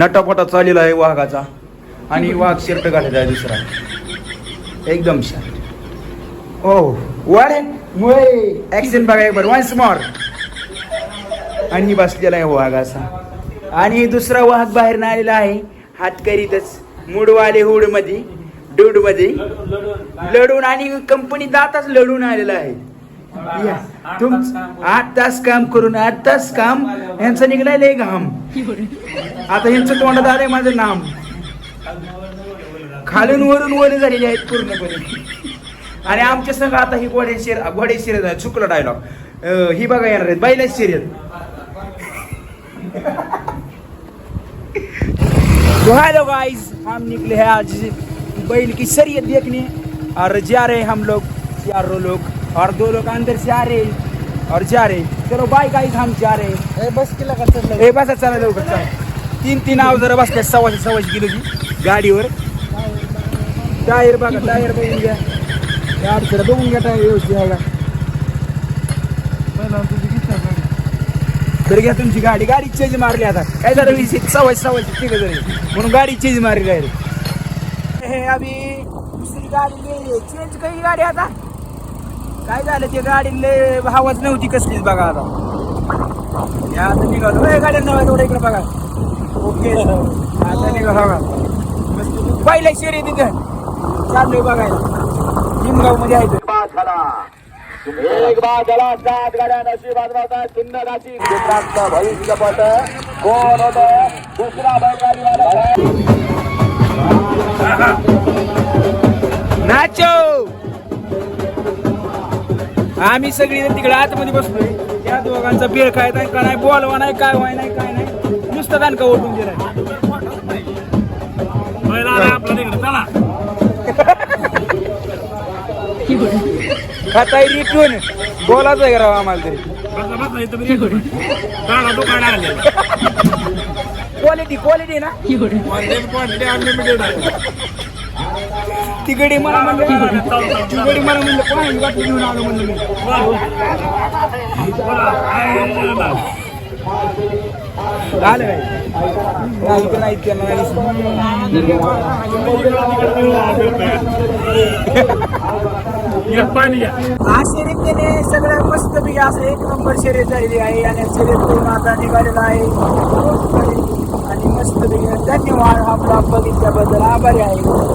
नटापटा चाललेला आहे वाघाचा. आणि वाघ शर्ट घातलेला आहे दुसरा. एकदम शर्ट ओ वर ॲक्सिडेंट बघा एक बरं. वन्स मॉर आणि बसलेला आहे वाघाचा. आणि दुसरा वाघ बाहेर आलेला आहे. हात करीतच मूडवाले हुडमध्ये डूडमध्ये लढून आणि कंपनी दाताच लढून आलेला आहे. या. तुम आठ तास काम करून आठ तास काम यांचं निघलाय लय घाम. आता यांचं तोंडात आलंय माझं नाम. खालून वरून वर झालेले आहेत पूर्णपणे. आणि आमच्या संघ आता ही घोडे शिर घोडे शिरत आहे चुकला डायलॉग ही बघा येणार आहेत. बैलाच शिरत तो हेलो गाइस हम निकले हैं आज बैल की शरीयत देखने. और जा रहे हम लोग. चारों लोग. और दो लोग अंदर से आ रहे और जा रहे हैं. चलो बाय गाइस हम जा रहे हैं। बस केला का चढलं ए बसा चला लवकर चला। तीन तीन आव जरा बसतात सव्वाशे सव्वाशे किलोची गाडीवर. टायर बघा टायर बघून घ्या. त्या अडचण बघून घ्या टायर व्यवस्थित आहे का पहिला तुझी किती आहे? घ्या तुमची गाडी. गाडी चेंज मारली आता. काय झालं वीस सव्वाशे सव्वाशे ठीक आहे म्हणून गाडी चेंज मारली डायरेक्ट हे अभि दुसरी गाडी चेंज काही गाडी आता? काय झालं? ते गाडीले हवाच नव्हती कसलीच बघा आता. या आता निघालो. ए, गाड्या नव्हे थोडं इकडे बघा. ओके. आता निघालो बघा. पहिल्या शेरी तिथे चाललोय बघायला. निमगावमध्ये आहे एक बाद झाला सात गाड्या नशिबात राहतात. चिन्ह राशी भविष्य पट कोण होत? दुसरा बैलगाडी वाला आम्ही सगळी तिकडे आतमध्ये बसलोय. त्या दोघांचा बेळ काय नाही का नाही बोलवा नाही काय व्हाय नाही काय नाही. नुसतं दानका ओटून दिलाय. खाताय रिटून. बोलाच आहे राव आम्हाला तरी. क्वालिटी क्वालिटी ना? तिकडे मला म्हणलं. तिकडे मला म्हणलं. पाणी वाटलं घेऊन आलो म्हणलं मी. आलं काय नाही हा त्याने सगळ्या मस्त पैकी असं एक नंबर शर्यत झालेली आहे. आणि शर्यत करून आता निघालेला आहे. आणि मस्त धन्यवाद आपला बघितल्याबद्दल. आभारी आहे.